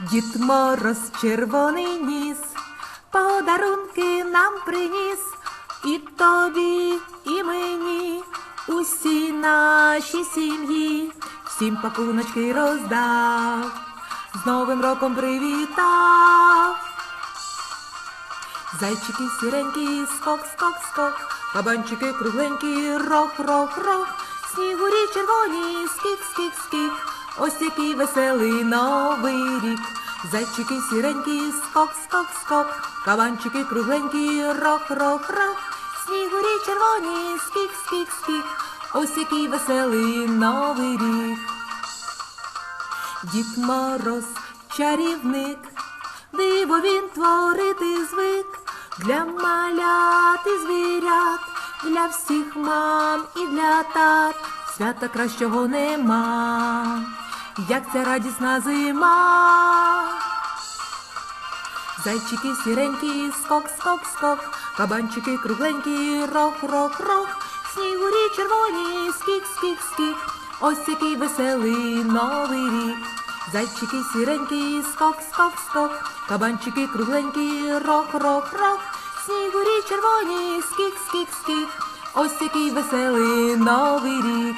Дід Мороз червоний ніс, подарунки нам приніс, і тобі, і мені, усі наші сім'ї, всім пакуночки роздав, з Новим роком привітав. Зайчики сіренькі, скок, скок, скок, кабанчики кругленькі, рох, рох, рох, снігурі червоні, скік, скік, скік, ось який веселий новий рік. Зайчики сіренькі, скок, скок, скок, кабанчики кругленькі, рох, рох, рох, снігурі червоні, скік, скік, скік, ось який веселий новий рік. Дід Мороз чарівник, диво він творити звик для малят і звірят, для всіх мам і для тат. Свята кращого нема, як ця радісна зима. Зайчики сіренькі, скок, скок, скок, кабанчики кругленькі, рох, снігурі червоні, скік, скік, скік, ось який веселий новий рік. Зайчики сіренькі, скок, скок, скок, кабанчики кругленькі, рох, снігурі червоні, скік, скік, скік, ось який веселий новий рік.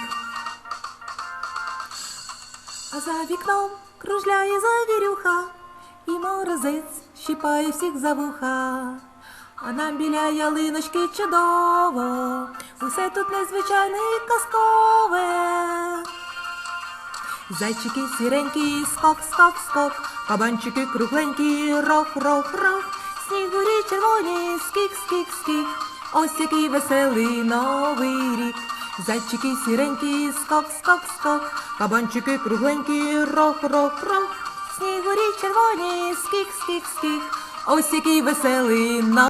А за вікном кружляє завірюха, і морозець щіпає всіх за вуха. А нам біля ялиночки чудово, усе тут незвичайне і казкове. Зайчики сіренькі, скок, скок, скок, кабанчики кругленькі, рох, рох, рох, снігурі червоні, скік, скік, скік, ось який веселий новий рік. Зайчики сіренькі, скок, скок, скок, кабанчики кругленькі, рох, рох, рох, снігурі червоні, скік, скік, скік, ось який веселий новий